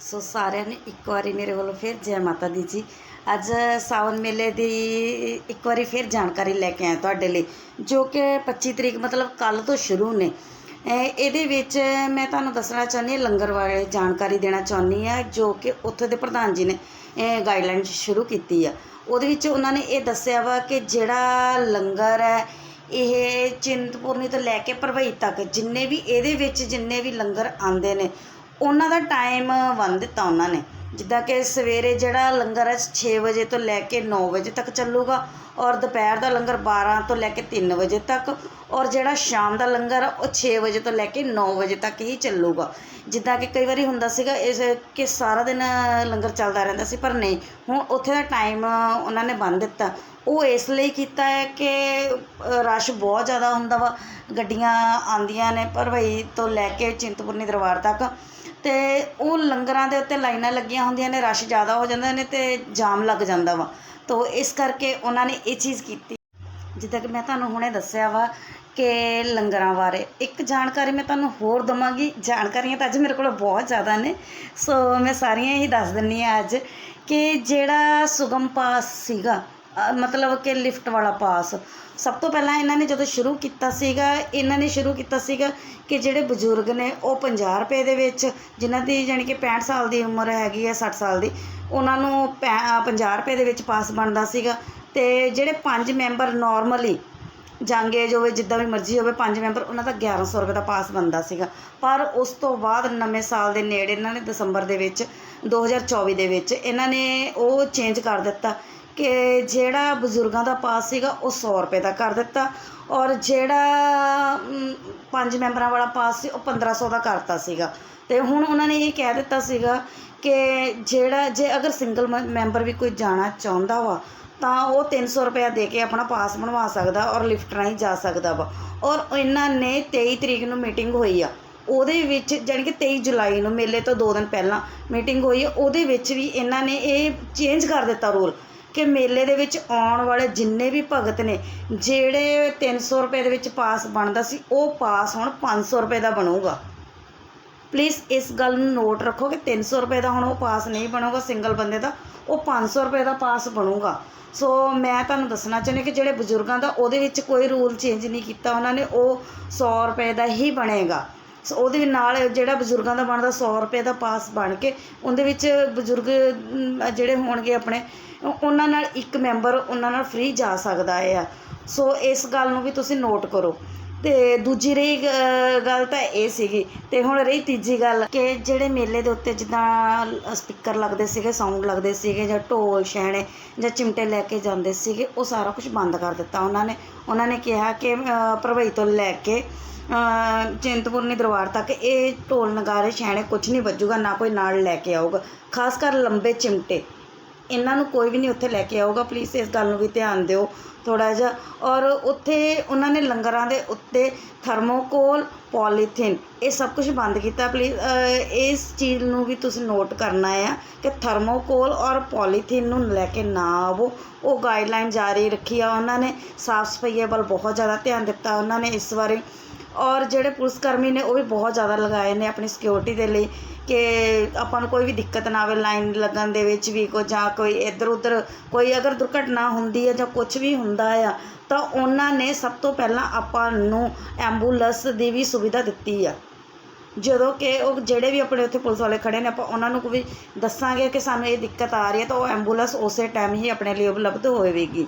ਸੋ ਸਾਰਿਆਂ ਨੇ ਇੱਕ ਵਾਰੀ ਮੇਰੇ ਵੱਲੋਂ ਫਿਰ ਜੈ ਮਾਤਾ ਦੀ ਜੀ। ਅੱਜ ਸਾਵਨ ਮੇਲੇ ਦੀ ਇੱਕ ਵਾਰੀ ਫਿਰ ਜਾਣਕਾਰੀ ਲੈ ਕੇ ਆਇਆ ਤੁਹਾਡੇ ਲਈ, ਜੋ ਕਿ 25 ਤਰੀਕ ਮਤਲਬ ਕੱਲ ਤੋਂ ਸ਼ੁਰੂ ਨੇ। ਇਹਦੇ ਵਿੱਚ ਮੈਂ ਤੁਹਾਨੂੰ ਦੱਸਣਾ ਚਾਹੁੰਦੀ ਹਾਂ, ਲੰਗਰ ਬਾਰੇ ਜਾਣਕਾਰੀ ਦੇਣਾ ਚਾਹੁੰਦੀ ਹਾਂ, ਜੋ ਕਿ ਉੱਥੇ ਦੇ ਪ੍ਰਧਾਨ ਜੀ ਨੇ ਗਾਈਡਲਾਈਨ ਸ਼ੁਰੂ ਕੀਤੀ ਆ। ਉਹਦੇ ਵਿੱਚ ਉਹਨਾਂ ਨੇ ਇਹ ਦੱਸਿਆ ਵਾ ਕਿ ਜਿਹੜਾ ਲੰਗਰ ਹੈ, ਇਹ ਚਿੰਤਪੁਰਨੀ ਤੋਂ ਲੈ ਕੇ ਭਰਵਈ ਤੱਕ ਜਿੰਨੇ ਵੀ ਇਹਦੇ ਵਿੱਚ ਜਿੰਨੇ ਵੀ ਲੰਗਰ ਆਉਂਦੇ ਨੇ ਉਹਨਾਂ ਦਾ ਟਾਈਮ ਬੰਨ ਦਿੱਤਾ ਉਹਨਾਂ ਨੇ। ਜਿੱਦਾਂ ਕਿ ਸਵੇਰੇ ਜਿਹੜਾ ਲੰਗਰ ਹੈ 6 ਵਜੇ ਤੋਂ ਲੈ ਕੇ 9 ਵਜੇ ਤੱਕ ਚੱਲੂਗਾ ਔਰ ਦੁਪਹਿਰ ਦਾ ਲੰਗਰ 12 ਤੋਂ ਲੈ ਕੇ 3 ਵਜੇ ਤੱਕ ਔਰ ਜਿਹੜਾ ਸ਼ਾਮ ਦਾ ਲੰਗਰ ਆ, ਉਹ 6 ਵਜੇ ਤੋਂ ਲੈ ਕੇ 9 ਵਜੇ ਤੱਕ ਹੀ ਚੱਲੂਗਾ। ਜਿੱਦਾਂ ਕਿ ਕਈ ਵਾਰੀ ਹੁੰਦਾ ਸੀਗਾ ਇਸ ਕਿ ਸਾਰਾ ਦਿਨ ਲੰਗਰ ਚੱਲਦਾ ਰਹਿੰਦਾ ਸੀ ਪਰ ਨਹੀਂ ਹੁਣ ਉੱਥੇ ਦਾ ਟਾਈਮ ਉਹਨਾਂ ਨੇ ਬੰਦ ਦਿੱਤਾ। ਉਹ ਇਸ ਲਈ ਕੀਤਾ ਹੈ ਕਿ ਰਸ਼ ਬਹੁਤ ਜ਼ਿਆਦਾ ਹੁੰਦਾ ਵਾ ਗੱਡੀਆਂ ਆਉਂਦੀਆਂ ਨੇ ਭਰਵਈ ਤੋਂ ਲੈ ਕੇ ਚਿੰਤਪੁਰਨੀ ਦਰਬਾਰ ਤੱਕ ਅਤੇ ਉਹ ਲੰਗਰਾਂ ਦੇ ਉੱਤੇ ਲਾਈਨਾਂ ਲੱਗੀਆਂ ਹੁੰਦੀਆਂ ਨੇ, ਰਸ਼ ਜ਼ਿਆਦਾ ਹੋ ਜਾਂਦਾ ਨੇ ਅਤੇ ਜਾਮ ਲੱਗ ਜਾਂਦਾ ਵਾ। ਤੋ ਇਸ ਕਰਕੇ ਉਹਨਾਂ ਨੇ ਇਹ ਚੀਜ਼ ਕੀਤੀ। ਜਿੱਦਾਂ ਕਿ ਮੈਂ ਤੁਹਾਨੂੰ ਹੁਣੇ ਦੱਸਿਆ ਵਾ ਕਿ ਲੰਗਰਾਂ ਬਾਰੇ। ਇੱਕ ਜਾਣਕਾਰੀ ਮੈਂ ਤੁਹਾਨੂੰ ਹੋਰ ਦਵਾਂਗੀ। ਜਾਣਕਾਰੀਆਂ ਤਾਂ ਅੱਜ ਮੇਰੇ ਕੋਲ ਬਹੁਤ ਜ਼ਿਆਦਾ ਨੇ। ਸੋ ਮੈਂ ਸਾਰੀਆਂ ਹੀ ਦੱਸ ਦਿੰਨੀ ਆ ਅੱਜ ਕਿ ਜਿਹੜਾ ਸੁਗਮ ਪਾਸ ਸੀਗਾ ਮਤਲਬ ਕਿ ਲਿਫਟ ਵਾਲਾ ਪਾਸ। ਸਭ ਤੋਂ ਪਹਿਲਾਂ ਇਹਨਾਂ ਨੇ ਜਦੋਂ ਸ਼ੁਰੂ ਕੀਤਾ ਸੀਗਾ ਇਹਨਾਂ ਨੇ ਸ਼ੁਰੂ ਕੀਤਾ ਸੀਗਾ ਕਿ ਜਿਹੜੇ ਬਜ਼ੁਰਗ ਨੇ ਉਹ 50 ਰੁਪਏ ਦੇ ਵਿੱਚ ਜਿਨ੍ਹਾਂ ਦੀ ਜਾਣੀ ਕਿ 65 ਸਾਲ ਦੀ ਉਮਰ ਹੈਗੀ ਹੈ 60 ਸਾਲ ਦੀ ਉਹਨਾਂ ਨੂੰ ਪੈ- ਅ, 50 ਰੁਪਏ ਦੇ ਵਿੱਚ ਪਾਸ ਬਣਦਾ ਸੀਗਾ। ਤੇ ਜਿਹੜੇ ਪੰਜ ਮੈਂਬਰ ਨਾਰਮਲੀ ਜੰਗ ਏਜ ਹੋਵੇ ਜਿੱਦਾਂ ਵੀ ਮਰਜ਼ੀ ਹੋਵੇ ਪੰਜ ਮੈਂਬਰ ਉਹਨਾਂ ਦਾ 1100 ਰੁਪਏ ਦਾ ਪਾਸ ਬਣਦਾ ਸੀਗਾ। ਪਰ ਉਸ ਤੋਂ ਬਾਅਦ ਨਵੇਂ ਸਾਲ ਦੇ ਨੇੜੇ ਇਹਨਾਂ ਨੇ ਦਸੰਬਰ ਦੇ ਵਿੱਚ 2024 ਦੇ ਵਿੱਚ ਇਹਨਾਂ ਨੇ ਉਹ ਚੇਂਜ ਕਰ ਦਿੱਤਾ ਕਿ ਜਿਹੜਾ ਬਜ਼ੁਰਗਾਂ ਦਾ ਪਾਸ ਸੀਗਾ ਉਹ ਸੌ ਰੁਪਏ ਦਾ ਕਰ ਦਿੱਤਾ ਔਰ ਜਿਹੜਾ ਪੰਜ ਮੈਂਬਰਾਂ ਵਾਲਾ ਪਾਸ ਸੀ ਉਹ 1500 ਦਾ ਕਰਤਾ ਸੀਗਾ। ਤੇ ਹੁਣ ਉਹਨਾਂ ਨੇ ਇਹ ਕਹਿ ਦਿੱਤਾ ਸੀਗਾ ਕਿ ਜਿਹੜਾ, ਜੇ ਅਗਰ ਸਿੰਗਲ ਮੈਂਬਰ ਵੀ ਕੋਈ ਜਾਣਾ ਚਾਹੁੰਦਾ ਵਾ, ਤਾਂ ਉਹ 300 ਰੁਪਇਆ ਦੇ ਕੇ ਆਪਣਾ ਪਾਸ ਬਣਵਾ ਸਕਦਾ ਔਰ ਲਿਫਟ ਰਾਹੀਂ ਜਾ ਸਕਦਾ ਵਾ। ਔਰ ਇਹਨਾਂ ਨੇ 23 ਤਰੀਕ ਨੂੰ ਮੀਟਿੰਗ ਹੋਈ ਆ। ਉਹਦੇ ਵਿੱਚ ਜਾਣੀ ਕਿ 23 ਜੁਲਾਈ ਨੂੰ ਮੇਲੇ ਤੋਂ 2 ਦਿਨ ਪਹਿਲਾਂ ਮੀਟਿੰਗ ਹੋਈ ਆ। ਉਹਦੇ ਵਿੱਚ ਵੀ ਇਹਨਾਂ ਨੇ ਇਹ ਚੇਂਜ ਕਰ ਦਿੱਤਾ ਰੂਲ। ਕਿ ਮੇਲੇ ਦੇ ਵਿੱਚ ਆਉਣ ਵਾਲੇ ਜਿੰਨੇ ਵੀ ਭਗਤ ਨੇ, ਜਿਹੜੇ 300 ਰੁਪਏ ਦੇ ਵਿੱਚ ਪਾਸ ਬਣਦਾ ਸੀ, ਉਹ ਪਾਸ ਹੁਣ 500 ਰੁਪਏ ਦਾ ਬਣੂਗਾ। ਪਲੀਜ਼ ਇਸ ਗੱਲ ਨੂੰ ਨੋਟ ਰੱਖੋ ਕਿ 300 ਰੁਪਏ ਦਾ ਹੁਣ ਉਹ ਪਾਸ ਨਹੀਂ ਬਣੂਗਾ ਸਿੰਗਲ ਬੰਦੇ ਦਾ, ਉਹ 500 ਰੁਪਏ ਦਾ ਪਾਸ ਬਣੂਗਾ। ਸੋ ਮੈਂ ਤੁਹਾਨੂੰ ਦੱਸਣਾ ਚਾਹੁੰਦੀ ਕਿ ਜਿਹੜੇ ਬਜ਼ੁਰਗਾਂ ਦਾ ਉਹਦੇ ਵਿੱਚ ਕੋਈ ਰੂਲ ਚੇਂਜ ਨਹੀਂ ਕੀਤਾ ਉਹਨਾਂ ਨੇ, ਉਹ 100 ਰੁਪਏ ਦਾ ਹੀ ਬਣੇਗਾ। ਉਹਦੇ ਨਾਲ ਜਿਹੜਾ ਬਜ਼ੁਰਗਾਂ ਦਾ ਬਣਦਾ 100 ਰੁਪਏ ਦਾ ਪਾਸ ਬਣ ਕੇ, ਉਹਦੇ ਵਿੱਚ ਬਜ਼ੁਰਗ ਜਿਹੜੇ ਹੋਣਗੇ ਆਪਣੇ ਉਹਨਾਂ ਨਾਲ ਇੱਕ ਮੈਂਬਰ ਉਹਨਾਂ ਨਾਲ ਫ੍ਰੀ ਜਾ ਸਕਦਾ ਆ। ਸੋ ਇਸ ਗੱਲ ਨੂੰ ਵੀ ਤੁਸੀਂ ਨੋਟ ਕਰੋ। ਅਤੇ ਦੂਜੀ ਰਹੀ ਗੱਲ ਤਾਂ ਇਹ ਸੀਗੀ। ਅਤੇ ਹੁਣ ਰਹੀ ਤੀਜੀ ਗੱਲ ਕਿ ਜਿਹੜੇ ਮੇਲੇ ਦੇ ਉੱਤੇ ਜਿੱਦਾਂ ਸਪੀਕਰ ਲੱਗਦੇ ਸੀਗੇ ਸਾਊਂਡ ਲੱਗਦੇ ਸੀਗੇ ਜਾਂ ਢੋਲ, ਛੈਣੇ ਜਾਂ ਚਿਮਟੇ ਲੈ ਕੇ ਜਾਂਦੇ ਸੀਗੇ, ਉਹ ਸਾਰਾ ਕੁਝ ਬੰਦ ਕਰ ਦਿੱਤਾ ਉਹਨਾਂ ਨੇ। ਉਹਨਾਂ ਨੇ ਕਿਹਾ ਕਿ ਭਰਵਈ ਤੋਂ ਲੈ ਕੇ ਚਿੰਤਪੁਰਨੀ ਦਰਬਾਰ ਤੱਕ ਇਹ ਢੋਲ ਨਗਾਰੇ, ਛੈਣੇ ਕੁਝ ਨਹੀਂ ਵੱਜੂਗਾ, ਨਾ ਕੋਈ ਨਾਲ ਲੈ ਕੇ ਆਊਗਾ। ਖਾਸ ਕਰ ਲੰਬੇ ਚਿਮਟੇ। ਇਹਨਾਂ ਨੂੰ ਕੋਈ ਵੀ ਨਹੀਂ ਉੱਥੇ ਲੈ ਕੇ ਆਊਗਾ। ਪਲੀਜ਼ ਇਸ ਗੱਲ ਨੂੰ ਵੀ ਧਿਆਨ ਦਿਓ ਥੋੜ੍ਹਾ ਜਿਹਾ। ਔਰ ਉੱਥੇ ਉਹਨਾਂ ਨੇ ਲੰਗਰਾਂ ਦੇ ਉੱਤੇ ਥਰਮੋਕੋਲ, ਪੋਲੀਥੀਨ ਇਹ ਸਭ ਕੁਝ ਬੰਦ ਕੀਤਾ। ਪਲੀਜ਼ ਇਸ ਚੀਜ਼ ਨੂੰ ਵੀ ਤੁਸੀਂ ਨੋਟ ਕਰਨਾ ਆ ਕਿ ਥਰਮੋਕੋਲ ਔਰ ਪੋਲੀਥੀਨ ਨੂੰ ਲੈ ਕੇ ਨਾ ਆਵੋ। ਉਹ ਗਾਈਡਲਾਈਨ ਜਾਰੀ ਰੱਖੀ ਆ ਉਹਨਾਂ ਨੇ। ਸਾਫ਼ ਸਫ਼ਾਈ ਵੱਲ ਬਹੁਤ ਜ਼ਿਆਦਾ ਧਿਆਨ ਦਿੱਤਾ ਉਹਨਾਂ ਨੇ ਇਸ ਬਾਰੇ। ਔਰ ਜਿਹੜੇ ਪੁਲਿਸ ਕਰਮੀ ਨੇ ਉਹ ਵੀ ਬਹੁਤ ਜ਼ਿਆਦਾ ਲਗਾਏ ਨੇ ਆਪਣੀ ਸਿਕਿਉਰਿਟੀ ਦੇ ਲਈ ਕਿ ਆਪਾਂ ਨੂੰ ਕੋਈ ਵੀ ਦਿੱਕਤ ਨਾ ਆਵੇ ਲਾਈਨ ਲੱਗਣ ਦੇ ਵਿੱਚ ਵੀ ਕੋ ਜਾਂ ਕੋਈ ਇੱਧਰ ਉੱਧਰ ਕੋਈ ਅਗਰ ਦੁਰਘਟਨਾ ਹੁੰਦੀ ਹੈ ਜਾਂ ਕੁਝ ਵੀ ਹੁੰਦਾ ਆ, ਤਾਂ ਉਹਨਾਂ ਨੇ ਸਭ ਤੋਂ ਪਹਿਲਾਂ ਆਪਾਂ ਨੂੰ ਐਂਬੂਲੈਂਸ ਦੀ ਵੀ ਸੁਵਿਧਾ ਦਿੱਤੀ ਆ। ਜਦੋਂ ਕਿ ਉਹ ਜਿਹੜੇ ਵੀ ਆਪਣੇ ਉੱਥੇ ਪੁਲਿਸ ਵਾਲੇ ਖੜੇ ਨੇ, ਆਪਾਂ ਉਹਨਾਂ ਨੂੰ ਵੀ ਦੱਸਾਂਗੇ ਕਿ ਸਾਨੂੰ ਇਹ ਦਿੱਕਤ ਆ ਰਹੀ ਹੈ ਤਾਂ ਉਹ ਐਂਬੂਲੈਂਸ ਉਸੇ ਟਾਈਮ ਹੀ ਆਪਣੇ ਲਈ ਉਪਲਬਧ ਹੋਵੇਗੀ।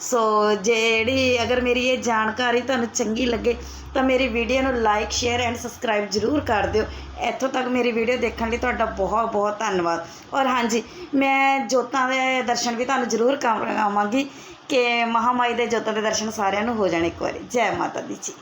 ਸੋ ਜਿਹੜੀ ਅਗਰ ਮੇਰੀ ਇਹ ਜਾਣਕਾਰੀ ਤੁਹਾਨੂੰ ਚੰਗੀ ਲੱਗੇ, ਤਾਂ ਮੇਰੀ ਵੀਡੀਓ ਨੂੰ ਲਾਈਕ ਸ਼ੇਅਰ ਐਂਡ ਸਬਸਕ੍ਰਾਈਬ ਜ਼ਰੂਰ ਕਰ ਦਿਓ। ਇੱਥੋਂ ਤੱਕ ਮੇਰੀ ਵੀਡੀਓ ਦੇਖਣ ਲਈ ਤੁਹਾਡਾ ਬਹੁਤ ਬਹੁਤ ਧੰਨਵਾਦ। ਔਰ ਹਾਂਜੀ, ਮੈਂ ਜੋਤਾਂ ਦੇ ਦਰਸ਼ਨ ਵੀ ਤੁਹਾਨੂੰ ਜ਼ਰੂਰ ਕਰਾਵਾਂਗੀ ਕਿ ਮਹਾਮਾਈ ਦੇ ਜੋਤਾਂ ਦੇ ਦਰਸ਼ਨ ਸਾਰਿਆਂ ਨੂੰ ਹੋ ਜਾਣ ਇੱਕ ਵਾਰੀ। ਜੈ ਮਾਤਾ ਦੀ ਜੀ।